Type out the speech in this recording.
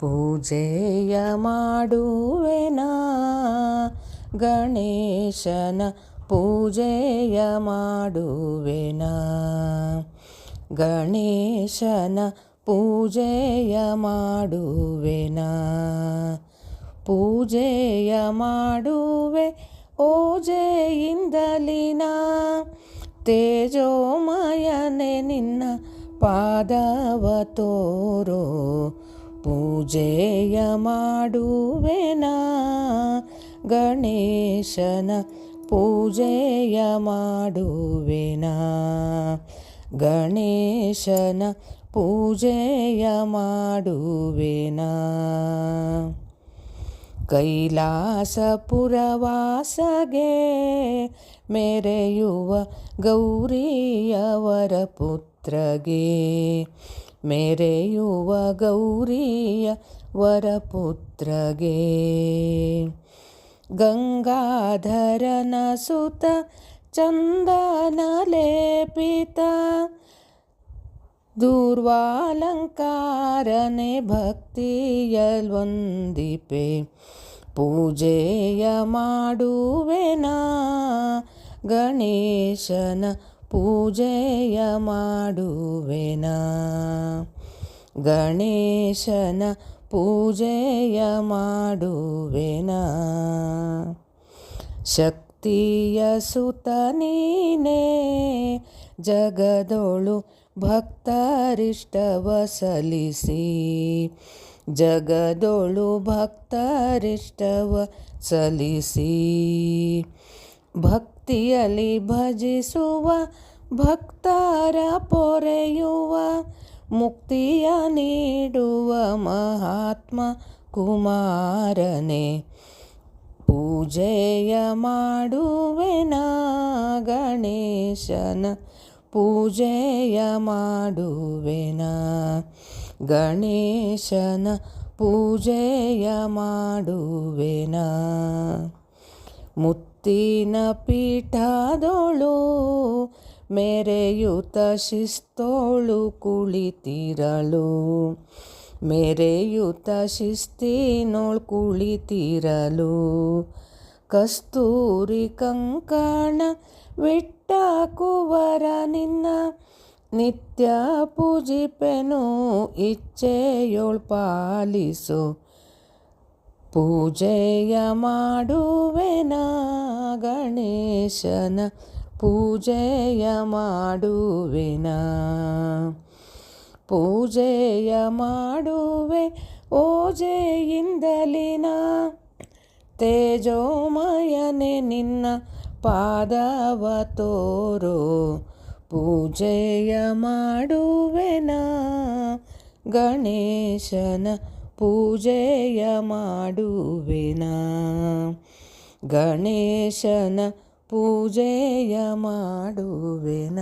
ಪೂಜೆಯ ಮಾಡುವೆನ? ಗಣೇಶನ ಪೂಜೆಯ ಮಾಡುವೆನ? ಗಣೇಶನ ಪೂಜೆಯ ಮಾಡುವೆನ? ಪೂಜೆಯ ಮಾಡುವೆ ಓಜೆಯಿಂದಲಿನ ತೇಜೋಮಯನೆ ನಿನ್ನ ಪಾದವ ತೋರೋ ಪೂಜೆಯ ಮಾಡುವೆನ? ಗಣೇಶನ ಪೂಜೆಯ ಮಾಡುವೆನ? ಗಣೇಶನ ಪೂಜೆಯ ಮಾಡುವೆನ? ಕೈಲಾಸಪುರವಾಸಗೆ ಮೆರೆಯುವ ಗೌರಿಯವರ ಪುತ್ರಗೆ ಮೆರೆಯುವ ಗೌರಿಯ ವರಪುತ್ರಗೆ. ಗಂಗಾಧರನ ಸುತ ಚಂದನ ಲೇಪಿತ ದೂರ್ವಾಲಂಕಾರನೆ ಭಕ್ತಿಯಲ್ವಂದಿಪೆ. ಪೂಜೆಯ ಮಾಡುವೆನ ಗಣೇಶನ ಪೂಜೆಯ ಮಾಡುವೆನ? ಗಣೇಶನ ಪೂಜೆಯ ಮಾಡುವೆನ? ಶಕ್ತಿಯ ಸುತ ನೀನೇ ಜಗದೊಳು ಭಕ್ತರಿಷ್ಟವ ಸಲಿಸಿ ಜಗದೊಳು ಭಕ್ತರಿಷ್ಟವ ಸಲ್ಲಿಸಿ. ಭಕ್ತಿಯಲ್ಲಿ ಭಜಿಸುವ, ಭಕ್ತರ ಪೊರೆಯುವ, ಮುಕ್ತಿಯ ನೀಡುವ ಮಹಾತ್ಮ ಕುಮಾರನೇ. ಪೂಜೆಯ ಮಾಡುವೆನ ಗಣೇಶನ, ಪೂಜೆಯ ಮಾಡುವೆನ ಗಣೇಶನ, ಪೂಜೆಯ ಮಾಡುವೆನ ಮುತ್ತಿನ ಪೀಠದೊಳು, ಮೆರೆಯುತ ಶಿಸ್ತೋಳು ಕುಳಿತಿರಳು. ಮೆರೆಯುತ ಶಿಸ್ತಿನೋಳು ಕುಳಿತಿರಲು. ಕಸ್ತೂರಿ ಕಂಕಣ ವಿಟ್ಟ ಕುವರ ನಿನ್ನ ನಿತ್ಯ ಪೂಜಿಪೆನು, ಇಚ್ಛೆಯೋಳ್ ಪಾಲಿಸು. ಪೂಜೆಯ ಮಾಡುವೆನ ಗಣೇಶನ? ಪೂಜೆಯ ಮಾಡುವೆನ? ಪೂಜೆಯ ಮಾಡುವೆ ಓಜೆಯಿಂದಲಿನ? ತೇಜೋಮಯನೆ ನಿನ್ನ ಪಾದವ ತೋರೋ? ಪೂಜೆಯ ಮಾಡುವೆನ ಗಣೇಶನ? ಪೂಜೆಯ ಮಾಡುವೆನ ಗಣೇಶನ ಪೂಜೆಯ ಮಾಡುವೆನ